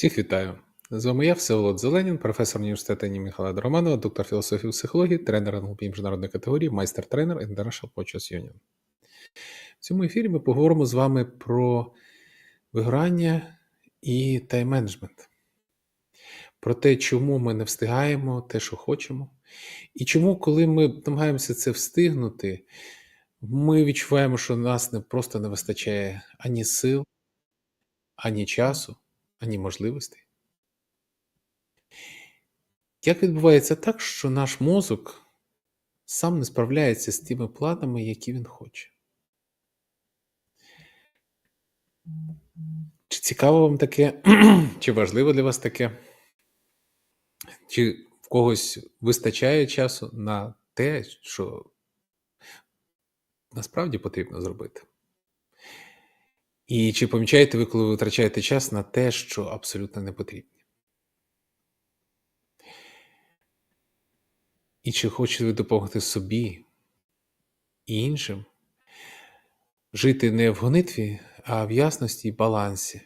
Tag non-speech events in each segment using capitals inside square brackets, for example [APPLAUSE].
Всіх вітаю! З вами я, Всеволод Зеленін, професор університету імені Михайла Романова, доктор філософії психології, тренер НЛП міжнародної категорії, майстер-тренер International Coaches Union. В цьому ефірі ми поговоримо з вами про вигорання і тайм-менеджмент, про те, чому ми не встигаємо те, що хочемо, і чому, коли ми намагаємося це встигнути, ми відчуваємо, що нас не просто не вистачає ані сил, ані часу, ані можливостей. Як відбувається так, що наш мозок сам не справляється з тими планами, які він хоче? Чи цікаво вам таке, [CLEARS THROAT] чи важливо для вас таке? Чи в когось вистачає часу на те, що насправді потрібно зробити? І чи помічаєте ви, коли ви витрачаєте час на те, що абсолютно не потрібно? І чи хочете ви допомогти собі і іншим жити не в гонитві, а в ясності і балансі,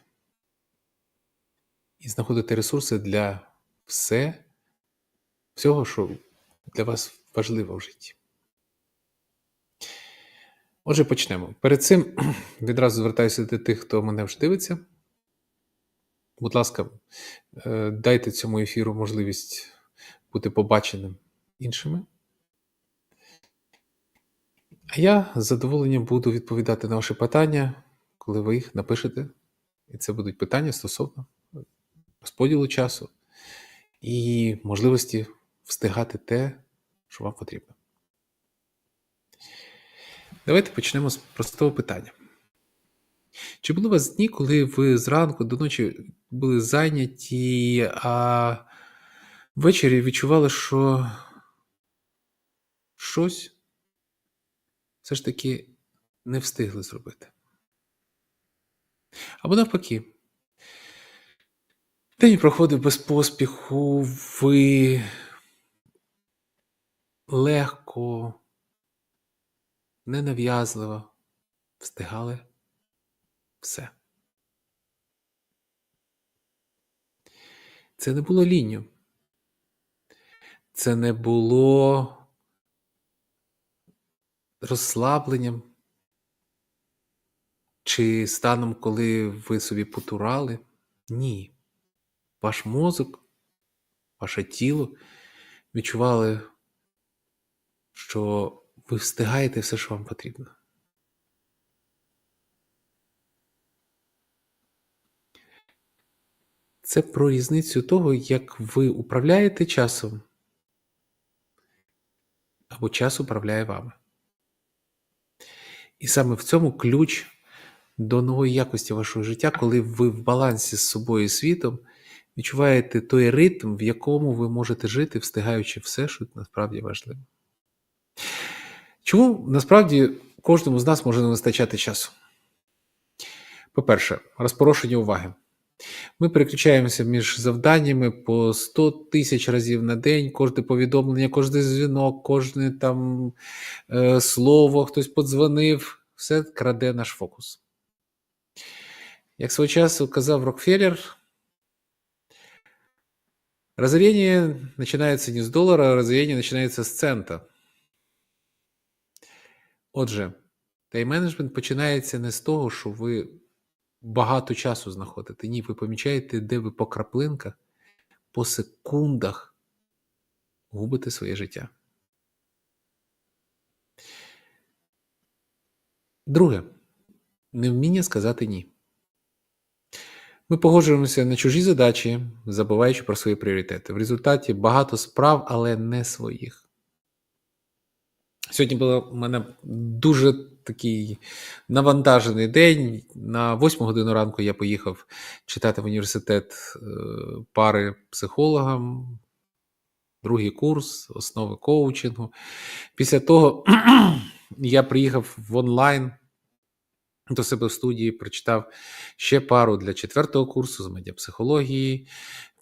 і знаходити ресурси для все, всього, що для вас важливо в житті? Отже, почнемо. Перед цим [CLEARS THROAT] відразу звертаюся до тих, хто мене вже дивиться. Будь ласка, е, дайте цьому ефіру можливість бути побаченим іншими. А я з задоволенням буду відповідати на ваші питання, коли ви їх напишете. І це будуть питання стосовно розподілу часу і можливості встигати те, що вам потрібно. Давайте почнемо з простого питання. Чи були у вас дні, коли ви зранку до ночі були зайняті, а ввечері відчували, що щось все ж таки не встигли зробити? Або навпаки, день проходив без поспіху, ви легко, ненав'язливо встигали все. Це не було лінню. Це не було розслабленням чи станом, коли ви собі потурали. Ні. Ваш мозок, ваше тіло відчували, що ви встигаєте все, що вам потрібно. Це про різницю того, як ви управляєте часом, або час управляє вами. І саме в цьому ключ до нової якості вашого життя, коли ви в балансі з собою і світом відчуваєте той ритм, в якому ви можете жити, встигаючи все, що насправді важливо. Чому насправді кожному з нас може не вистачати часу? По-перше, розпорошення уваги. Ми переключаємося між завданнями по 100 тисяч разів на день, кожне повідомлення, кожен дзвінок, кожне там е, слово, хтось подзвонив, все краде наш фокус. Як свого часу казав Рокфеллер, разорение начинается не з долара, а разорение начинается з цента. Отже, тайм-менеджмент починається не з того, що ви багато часу знаходите. Ні, ви помічаєте, де ви по краплинках, по секундах губите своє життя. Друге, невміння сказати ні. Ми погоджуємося на чужі задачі, забуваючи про свої пріоритети. В результаті багато справ, але не своїх. Сьогодні був у мене дуже такий навантажений день. На 8 годину ранку я поїхав читати в університет е, пари психологам, другий курс, основи коучингу. Після того [CLEARS THROAT] я приїхав в онлайн до себе в студії, прочитав ще пару для четвертого курсу з медіапсихології.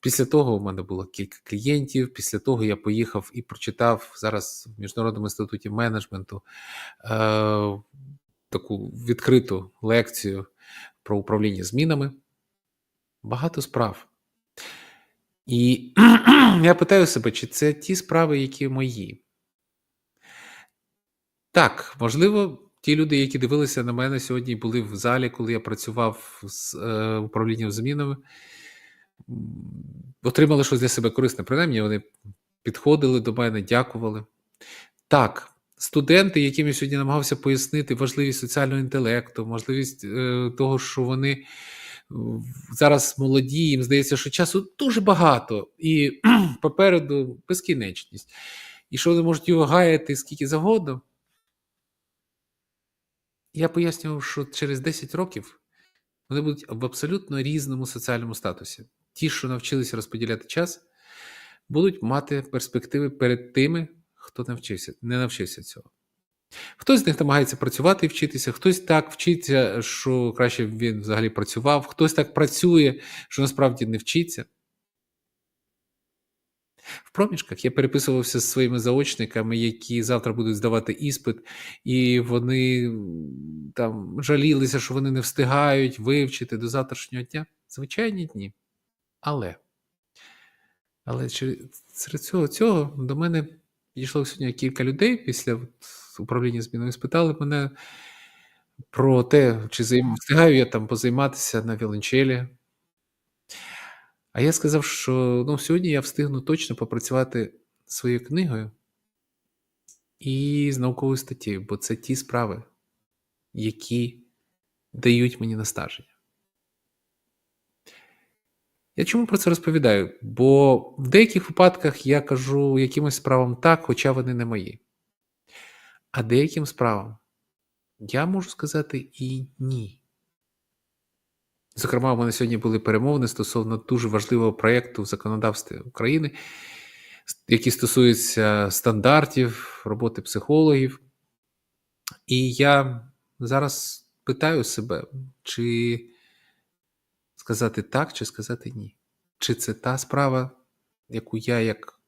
Після того у мене було кілька клієнтів. Після того я поїхав і прочитав зараз в Міжнародному інституті менеджменту е, таку відкриту лекцію про управління змінами. Багато справ. І [CLEARS THROAT] я питаю себе, чи це ті справи, які мої. Так, можливо, ті люди, які дивилися на мене сьогодні, були в залі, коли я працював з е, управлінням змінами, отримали щось для себе корисне. Принаймні, вони підходили до мене, дякували. Так, студенти, яким я сьогодні намагався пояснити важливість соціального інтелекту, можливість е, того, що вони зараз молоді, їм здається, що часу дуже багато, і попереду безкінечність. І що вони можуть його гаяти скільки завгодно. Я пояснював, що через 10 років вони будуть в абсолютно різному соціальному статусі. Ті, що навчилися розподіляти час, будуть мати перспективи перед тими, хто навчився, не навчився цього. Хтось з них намагається працювати і вчитися, хтось так вчиться, що краще він взагалі працював, хтось так працює, що насправді не вчиться. В проміжках я переписувався з своїми заочниками, які завтра будуть здавати іспит, і вони там жалілися, що вони не встигають вивчити до завтрашнього дня. Звичайні дні. Але, але серед цього, цього до мене підійшло сьогодні кілька людей після управління зміною, спитали мене про те, чи встигаю я там позайматися на віолончелі. А я сказав, що ну, сьогодні я встигну точно попрацювати своєю книгою і з науковою статтєю, бо це ті справи, які дають мені настаження. Я чому про це розповідаю? Бо в деяких випадках я кажу якимось справам так, хоча вони не мої. А деяким справам я можу сказати і ні. Зокрема, у мене сьогодні були перемовини стосовно дуже важливого проєкту в законодавстві України, які стосуються стандартів роботи психологів. І я зараз питаю себе, чи сказати так, чи сказати ні. Чи це та справа, яку я, як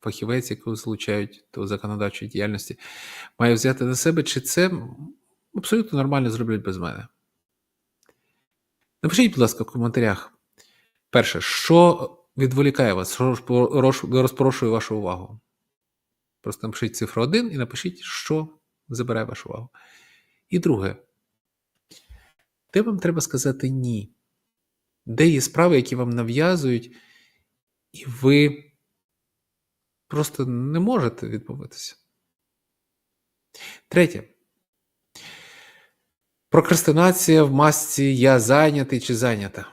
фахівець, якого залучають до законодавчої діяльності, маю взяти на себе, чи це абсолютно нормально зроблять без мене. Напишіть, будь ласка, в коментарях. Перше, що відволікає вас, що розпорошує вашу увагу? Просто напишіть цифру 1 і напишіть, що забирає вашу увагу. І друге, де вам треба сказати ні? Де є справи, які вам нав'язують, і ви просто не можете відмовитися? Третє. Прокрастинація в масці я зайнятий чи зайнята.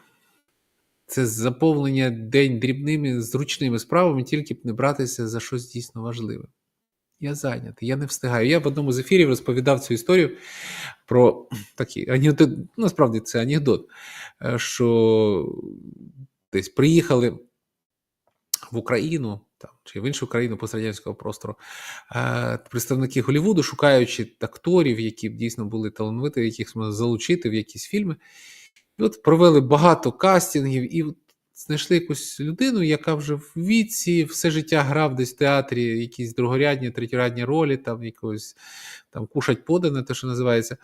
Це заповнення день дрібними зручними справами, тільки б не братися за щось дійсно важливе. Я зайнятий, я не встигаю. Я в одному з ефірів розповідав цю історію про такий анекдот, насправді це анекдот, е, що десь приїхали в Україну там, чи в іншу країну пострадянського простору е, представники Голлівуду, шукаючи акторів, які б дійсно були талановиті, яких можна залучити в якісь фільми. І от провели багато кастингів і знайшли якусь людину, яка вже в віці все життя грав десь в театрі якісь другорядні, третьорядні ролі, там якогось там кушать подане, те, що називається.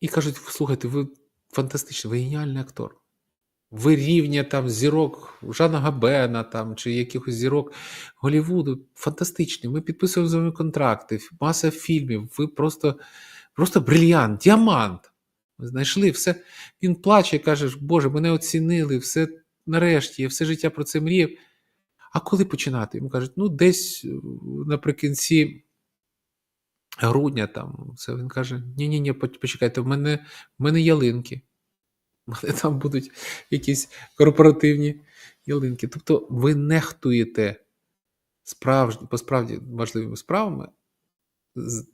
І кажуть: слухайте, ви фантастичний, ви геніальний актор. Ви рівня там зірок Жана Габена там, чи якихось зірок Голлівуду. Фантастичний. Ми підписуємо з вами контракти, маса фільмів. Ви просто, просто брильянт, діамант. Ми знайшли все. Він плаче і каже: Боже, мене оцінили, все нарешті, я все життя про це мріяв. А коли починати? Йому кажуть, ну, десь е, наприкінці грудня там. Це він каже: Ні-ні, ні, почекайте, в мене, в мене ялинки. [LAUGHS] У мене там будуть якісь корпоративні ялинки. Тобто ви нехтуєте справжні, по справді важливими справами,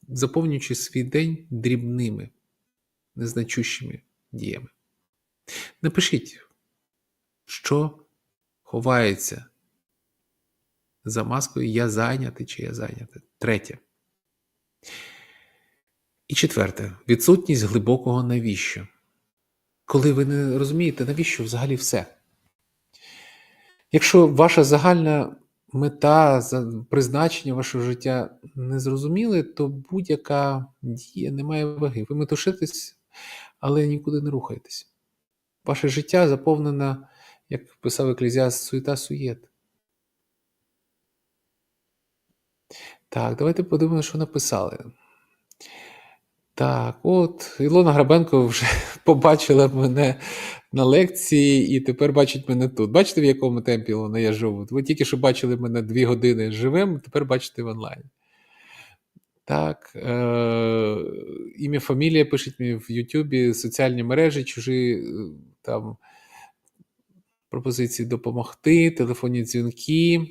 заповнюючи свій день дрібними, незначущими діями. Напишіть, що ховається за маскою Я зайнятий чи я зайнятий. Третє. І четверте відсутність глибокого навіщо. Коли ви не розумієте, навіщо взагалі все. Якщо ваша загальна мета, призначення вашого життя не зрозуміли, то будь-яка дія не має ваги. Ви метушитесь, але нікуди не рухаєтесь. Ваше життя заповнене Як писав Еклезіаст, суєта суєт. Так, давайте подивимося, що написали. Так, от, Ілона Грабенко вже [LAUGHS] побачила мене на лекції і тепер бачить мене тут. Бачите, в якому темпі Ілона я живу? Ви тільки що бачили мене дві години живим, тепер бачите в онлайні. Так, е, ім'я фамілія пишіть мені в Ютубі, соціальні мережі, чужі е, там пропозиції допомогти, телефонні дзвінки.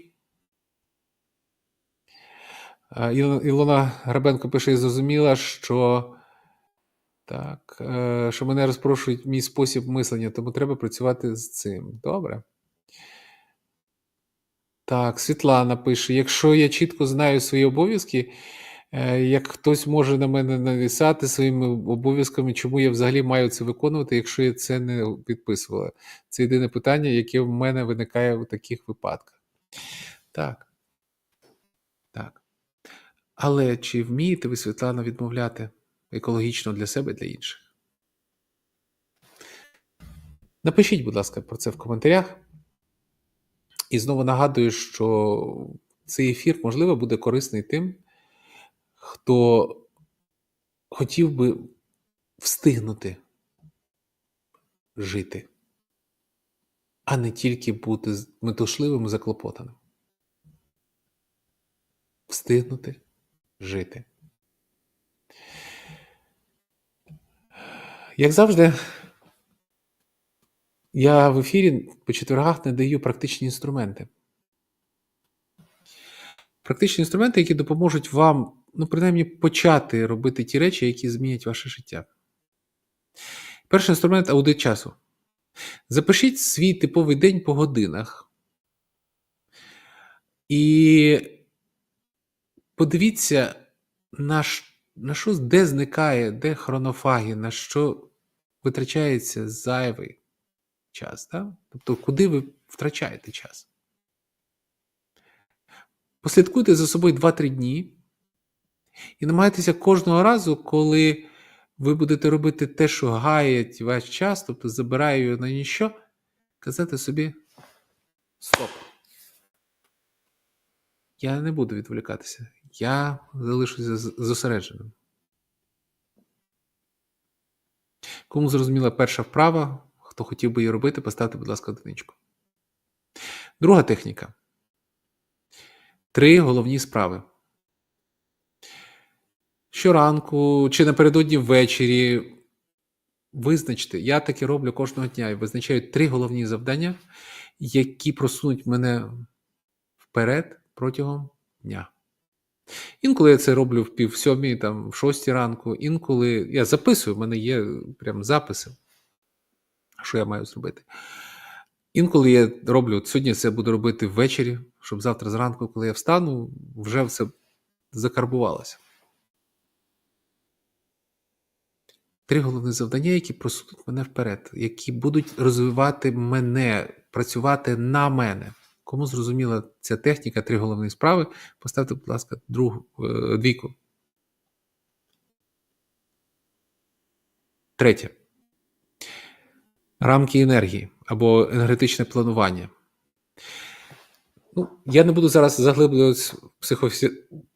Іл- Ілона Грабенко пише і зрозуміла, що так, е, що мене розпрошують мій спосіб мислення, тому треба працювати з цим. Добре. Так, Світлана пише: якщо я чітко знаю свої обов'язки, е, як хтось може на мене навісати своїми обов'язками, чому я взагалі маю це виконувати, якщо я це не підписувала? Це єдине питання, яке в мене виникає у таких випадках. Так. Але чи вмієте ви, Світлана, відмовляти екологічно для себе і для інших? Напишіть, будь ласка, про це в коментарях. І знову нагадую, що цей ефір, можливо, буде корисний тим, хто хотів би встигнути жити, а не тільки бути метушливим і заклопотаним. Встигнути жити. Як завжди, я в ефірі по четвергах не даю практичні інструменти. Практичні інструменти, які допоможуть вам, ну, принаймні, почати робити ті речі, які змінять ваше життя. Перший інструмент аудит часу. Запишіть свій типовий день по годинах. І подивіться, на, на що, де зникає, де хронофаги, на що витрачається зайвий час. Так? Тобто, куди ви втрачаєте час. Послідкуйте за собою 2-3 дні і намагайтеся кожного разу, коли ви будете робити те, що гаять ваш час, тобто забирає його на ніщо, казати собі: Стоп. Я не буду відволікатися. Я залишуся зосередженим. Кому зрозуміла перша вправа, хто хотів би її робити, поставте, будь ласка, одиничку. Друга техніка. Три головні справи. Щоранку чи напередодні ввечері визначте, я таке роблю кожного дня і визначаю три головні завдання, які просунуть мене вперед протягом дня. Інколи я це роблю в пів сьомій, там, в шостій ранку, інколи я записую, в мене є прям записи, що я маю зробити. Інколи я роблю, от сьогодні це буду робити ввечері, щоб завтра зранку, коли я встану, вже все закарбувалося. Три головні завдання, які просунуть мене вперед, які будуть розвивати мене, працювати на мене. Кому зрозуміла ця техніка, три головні справи, поставте, будь ласка, другу е, двійку. Третє. Рамки енергії або енергетичне планування. Ну, я не буду зараз заглиблюватися в психофі...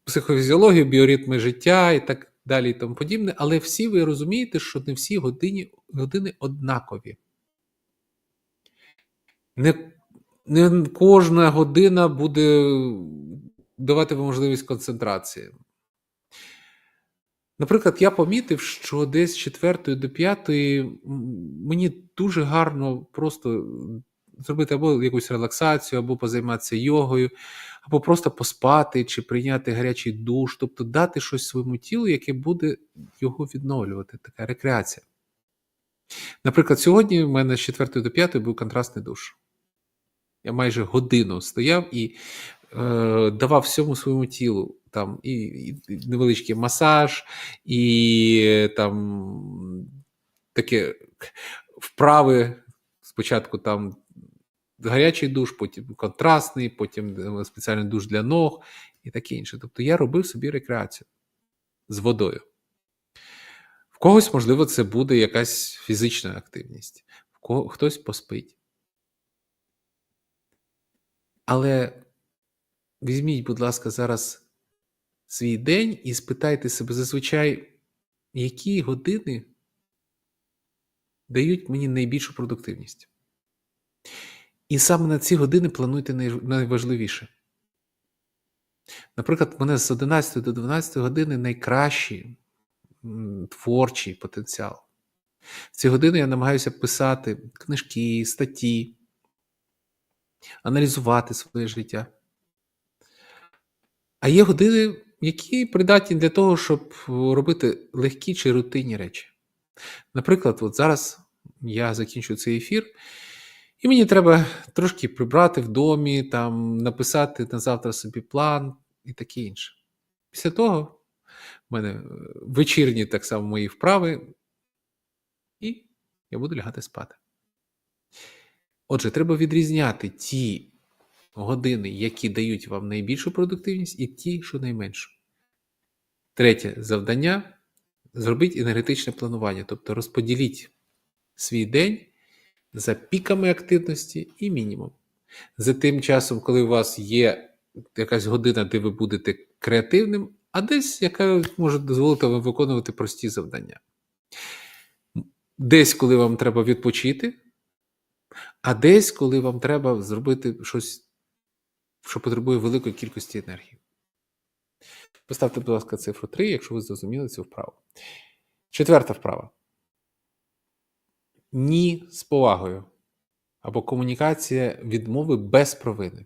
психофізіологію, біоритми життя і так далі, і тому подібне, але всі ви розумієте, що не всі години, години однакові. Не, не кожна година буде давати можливість концентрації. Наприклад, я помітив, що десь з 4 до 5 мені дуже гарно просто зробити або якусь релаксацію, або позайматися йогою, або просто поспати чи прийняти гарячий душ, тобто дати щось своєму тілу, яке буде його відновлювати, така рекреація. Наприклад, сьогодні в мене з 4 до 5 був контрастний душ. Я майже годину стояв і е, давав всьому своєму тілу там і, і невеличкий масаж, і там таке вправи. Спочатку там гарячий душ, потім контрастний, потім е, спеціальний душ для ног і таке інше. Тобто я робив собі рекреацію з водою. В когось, можливо, це буде якась фізична активність, в кого хтось поспить. Але візьміть, будь ласка, зараз свій день і спитайте себе зазвичай, які години дають мені найбільшу продуктивність. І саме на ці години плануйте найважливіше. Наприклад, мене з 11 до 12 години найкращий творчий потенціал. В ці години я намагаюся писати книжки, статті, аналізувати своє життя. А є години, які придатні для того, щоб робити легкі чи рутинні речі. Наприклад, от зараз я закінчу цей ефір, і мені треба трошки прибрати в домі, там, написати на завтра собі план і таке інше. Після того в мене е, вечірні так само мої вправи, і я буду лягати спати. Отже, треба відрізняти ті години, які дають вам найбільшу продуктивність, і ті, що найменшу. Третє завдання зробіть енергетичне планування, тобто розподіліть свій день за піками активності і мінімум. За тим часом, коли у вас є якась година, де ви будете креативним, а десь, яка може дозволити вам виконувати прості завдання. Десь, коли вам треба відпочити, а десь, коли вам треба зробити щось, що потребує великої кількості енергії. Поставте, будь ласка, цифру 3, якщо ви зрозуміли цю вправу. Четверта вправа. Ні з повагою. Або комунікація відмови без провини.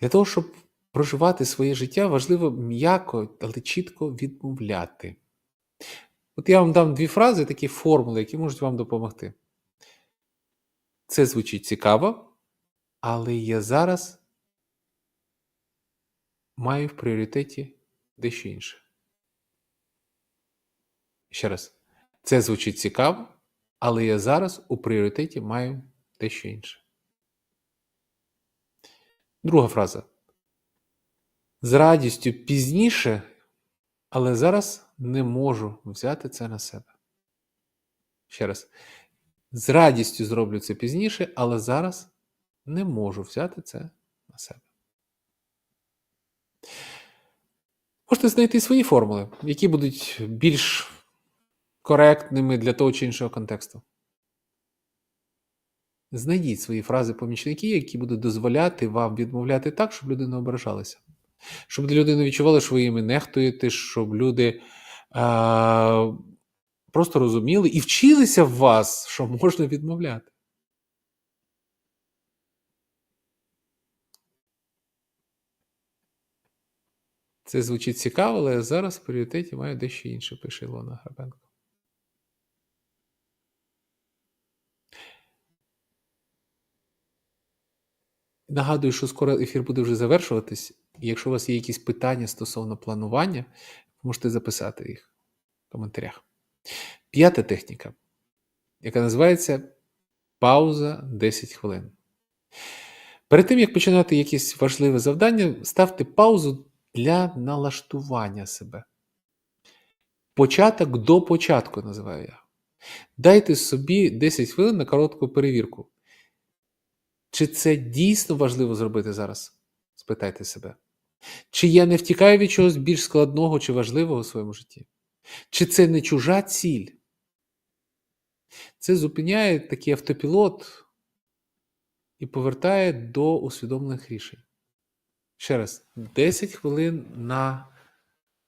Для того, щоб проживати своє життя, важливо м'яко, але чітко відмовляти. От я вам дам дві фрази, такі формули, які можуть вам допомогти. Це звучить цікаво, але я зараз маю в пріоритеті дещо інше. Ще раз. Це звучить цікаво, але я зараз у пріоритеті маю дещо інше. Друга фраза. З радістю пізніше, але зараз не можу взяти це на себе. Ще раз. З радістю зроблю це пізніше, але зараз не можу взяти це на себе. Можете знайти свої формули, які будуть більш коректними для того чи іншого контексту. Знайдіть свої фрази-помічники, які будуть дозволяти вам відмовляти так, щоб люди не ображалися. Щоб люди не відчували, що ви їми нехтуєте, щоб люди а, просто розуміли і вчилися в вас, що можна відмовляти. Це звучить цікаво, але зараз в пріоритеті маю дещо інше, пише Ілона Грабенко. Нагадую, що скоро ефір буде вже завершуватись, і якщо у вас є якісь питання стосовно планування, можете записати їх в коментарях. П'ята техніка, яка називається пауза 10 хвилин. Перед тим, як починати якесь важливе завдання, ставте паузу для налаштування себе. Початок до початку називаю я. Дайте собі 10 хвилин на коротку перевірку. Чи це дійсно важливо зробити зараз? Спитайте себе. Чи я не втікаю від чогось більш складного чи важливого у своєму житті? Чи це не чужа ціль? Це зупиняє такий автопілот і повертає до усвідомлених рішень. Ще раз, 10 хвилин на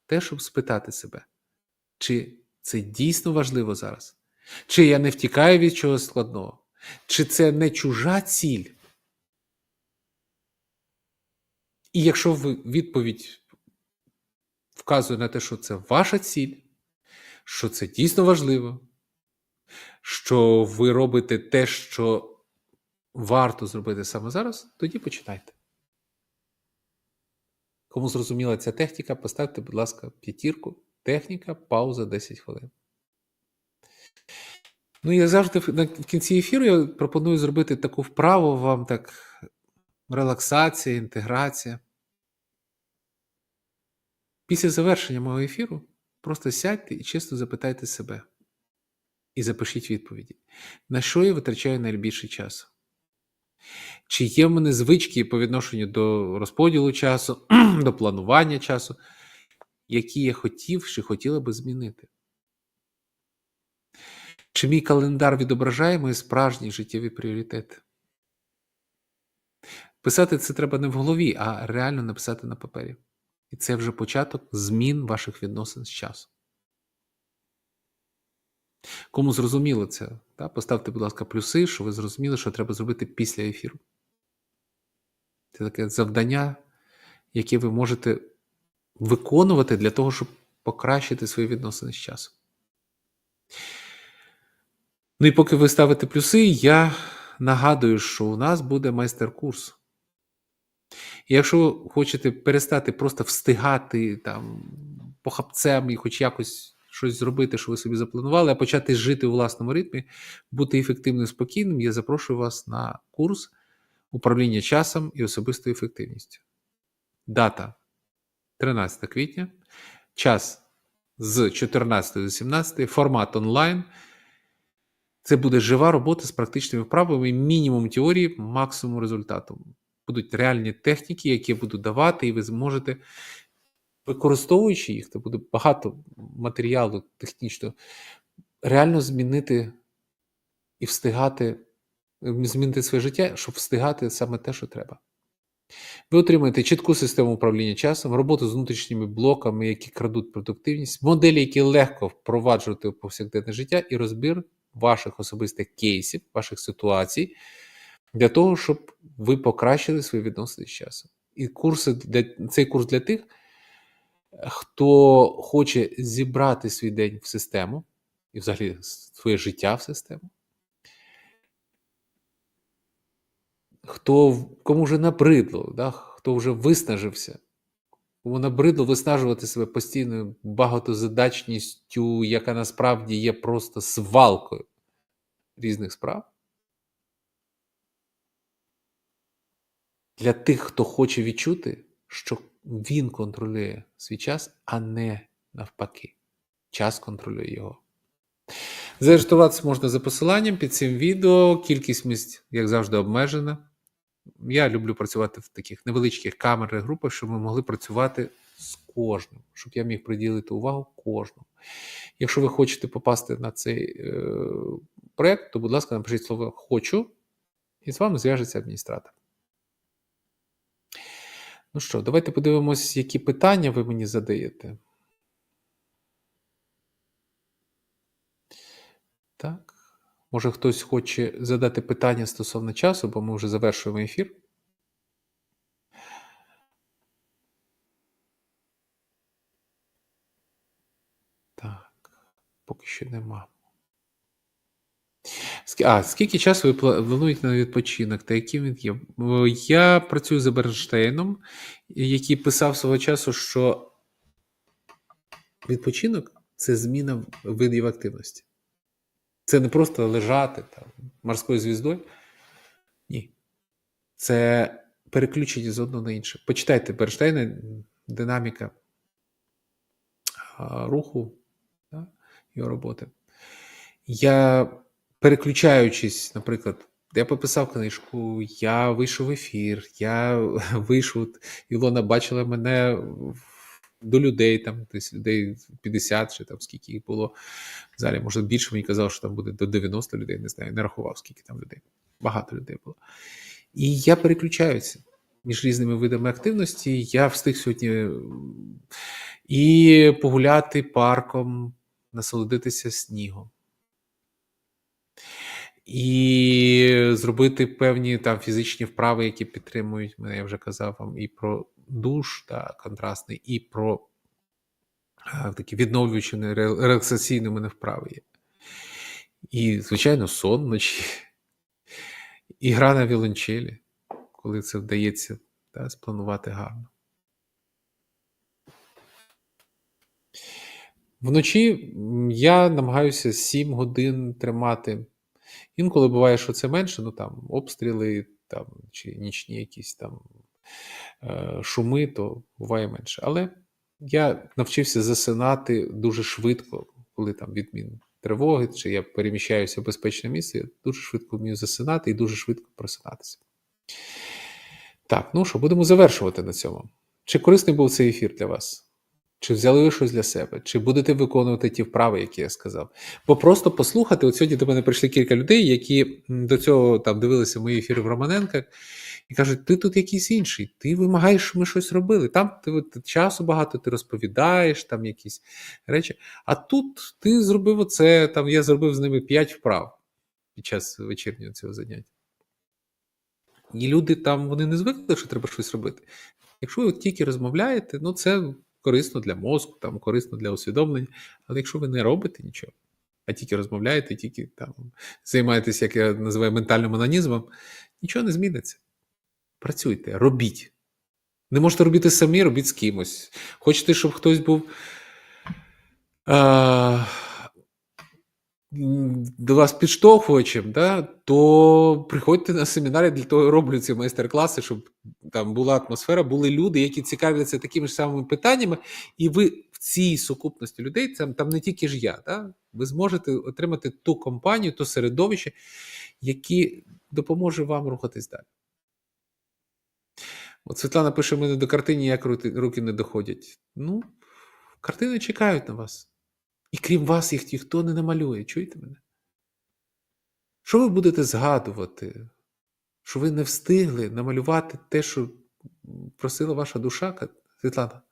те, щоб спитати себе, чи це дійсно важливо зараз? Чи я не втікаю від чогось складного? Чи це не чужа ціль? І якщо ви відповідь вказує на те, що це ваша ціль, що це дійсно важливо, що ви робите те, що варто зробити саме зараз, тоді починайте. Кому зрозуміла ця техніка, поставте, будь ласка, п'ятірку. Техніка, пауза 10 хвилин. Ну, і завжди, в кінці ефіру я пропоную зробити таку вправу вам так релаксація, інтеграція. Після завершення мого ефіру просто сядьте і чесно запитайте себе. І запишіть відповіді, на що я витрачаю найбільше часу? Чи є в мене звички по відношенню до розподілу часу, [CLEARS THROAT] до планування часу, які я хотів чи хотіла би змінити? Чи мій календар відображає мої справжні життєві пріоритети? Писати це треба не в голові, а реально написати на папері. І це вже початок змін ваших відносин з часом. Кому зрозуміло це, та, поставте, будь ласка, плюси, що ви зрозуміли, що треба зробити після ефіру. Це таке завдання, яке ви можете виконувати для того, щоб покращити свої відносини з часом. Ну і поки ви ставите плюси, я нагадую, що у нас буде майстер-курс. І якщо хочете перестати просто встигати там похапцем і хоч якось щось зробити, що ви собі запланували, а почати жити у власному ритмі, бути ефективним спокійним, я запрошую вас на курс управління часом і особистою ефективністю. Дата 13 квітня, час з 14 до 17, формат онлайн. Це буде жива робота з практичними вправами, мінімум теорії, максимум результату. Будуть реальні техніки, які я буду давати, і ви зможете, використовуючи їх, то буде багато матеріалу технічного, реально змінити і встигати, змінити своє життя, щоб встигати саме те, що треба. Ви отримаєте чітку систему управління часом, роботу з внутрішніми блоками, які крадуть продуктивність, моделі, які легко впроваджувати в повсякденне життя, і розбір ваших особистих кейсів, ваших ситуацій, для того, щоб ви покращили свої відносини з часом. І курси для цей курс для тих, хто хоче зібрати свій день в систему і взагалі своє життя в систему. Хто кому вже набридло, да? хто вже виснажився, кому набридло виснажувати себе постійною багатозадачністю, яка насправді є просто свалкою різних справ. Для тих, хто хоче відчути, що він контролює свій час, а не навпаки. Час контролює його. Зареєструватися можна за посиланням під цим відео. Кількість місць, як завжди, обмежена. Я люблю працювати в таких невеличких камерних групах, щоб ми могли працювати з кожним, щоб я міг приділити увагу кожному. Якщо ви хочете попасти на цей е, проєкт, то, будь ласка, напишіть слово хочу, і з вами зв'яжеться адміністратор. Ну що, давайте подивимось, які питання ви мені задаєте. Так. Може, хтось хоче задати питання стосовно часу, бо ми вже завершуємо ефір. Так, поки що нема. А, скільки часу ви плануєте на відпочинок та яким він є? Я працюю за Бернштейном, який писав свого часу, що відпочинок це зміна видів активності. Це не просто лежати там морською звіздою. Ні. Це переключення з одного на інше. Почитайте Бернштейна, динаміка руху да, його роботи. Я переключаючись, наприклад, я пописав книжку, я вийшов в ефір, я [LAUGHS] вийшов, Ілона бачила мене до людей, там десь людей 50 чи там скільки їх було в залі. Може більше мені казав, що там буде до 90 людей, не знаю, не рахував, скільки там людей. Багато людей було. І я переключаюся між різними видами активності. Я встиг сьогодні і погуляти парком, насолодитися снігом і зробити певні там фізичні вправи, які підтримують мене, я вже казав вам, і про душ та контрастний, і про а, такі відновлюючі релаксаційні мене вправи є. І, звичайно, сон вночі, і гра на віолончелі, коли це вдається та, спланувати гарно. Вночі я намагаюся 7 годин тримати Інколи буває, що це менше, ну там обстріли там, чи нічні якісь там е, шуми, то буває менше. Але я навчився засинати дуже швидко, коли там відмін тривоги, чи я переміщаюся в безпечне місце, я дуже швидко вмію засинати і дуже швидко просинатися. Так, ну що, будемо завершувати на цьому. Чи корисний був цей ефір для вас? Чи взяли ви щось для себе? Чи будете виконувати ті вправи, які я сказав? Бо просто послухати, от сьогодні до мене прийшли кілька людей, які до цього там дивилися мої ефіри в Романенка, і кажуть: ти тут якийсь інший, ти вимагаєш, щоб ми щось робили. Там ти от, часу багато, ти розповідаєш там якісь речі. А тут ти зробив оце, там я зробив з ними п'ять вправ під час вечірнього цього заняття. І люди там вони не звикли, що треба щось робити. Якщо ви тільки розмовляєте, ну це корисно для мозку, там корисно для усвідомлення. Але якщо ви не робите нічого, а тільки розмовляєте, тільки там займаєтесь, як я називаю, ментальним анонізмом, нічого не зміниться. Працюйте, робіть. Не можете робити самі, робіть з кимось. Хочете, щоб хтось був. А, до вас підштовхувачем, да, то приходьте на семінари, для того роблю ці майстер-класи, щоб там була атмосфера, були люди, які цікавляться такими ж самими питаннями, і ви в цій сукупності людей, там, там не тільки ж я, да, ви зможете отримати ту компанію, то середовище, які допоможе вам рухатись далі. От Світлана пише: мене до картини ніяк рути- руки не доходять. Ну, картини чекають на вас. І крім вас, їх ніхто не намалює. Чуєте мене? Що ви будете згадувати? Що ви не встигли намалювати те, що просила ваша душа, Світлана?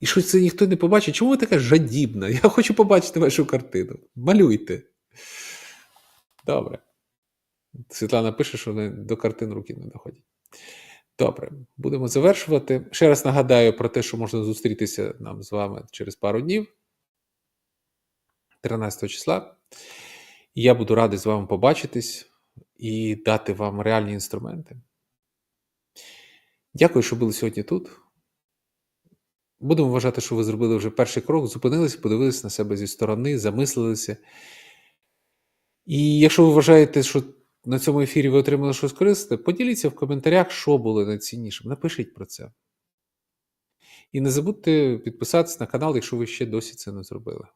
І що це ніхто не побачить? Чому ви така жадібна? Я хочу побачити вашу картину. Малюйте. Добре. Світлана пише, що не- до картин руки не доходять. Добре, будемо завершувати. Ще раз нагадаю про те, що можна зустрітися нам з вами через пару днів, 13 числа. Я буду радий з вами побачитись і дати вам реальні інструменти. Дякую, що були сьогодні тут. Будемо вважати, що ви зробили вже перший крок, зупинилися, подивилися на себе зі сторони, замислилися. І якщо ви вважаєте, що на цьому ефірі ви отримали щось корисне, поділіться в коментарях, що було найціннішим. Напишіть про це. І не забудьте підписатися на канал, якщо ви ще досі це не зробили.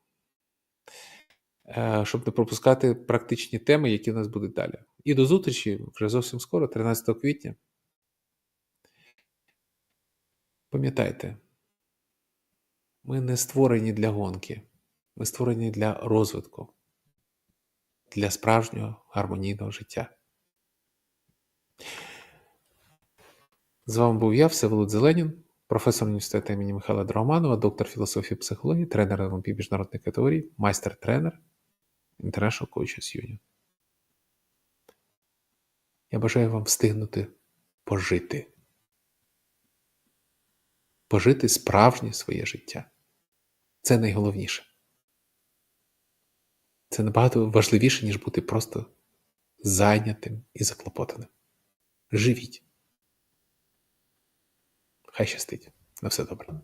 Е, Щоб не пропускати практичні теми, які у нас будуть далі. І до зустрічі вже зовсім скоро, 13 квітня. Пам'ятайте, ми не створені для гонки, ми створені для розвитку, для справжнього гармонійного життя. З вами був я, Всеволод Зеленін, професор університету імені Михайла Драгоманова, доктор філософії психології, тренер НЛП міжнародної категорії, майстер-тренер International Coaches Union. Я бажаю вам встигнути пожити. Пожити справжнє своє життя. Це найголовніше. Це набагато важливіше, ніж бути просто зайнятим і заклопотаним. Живіть. Хай щастить. На все добре.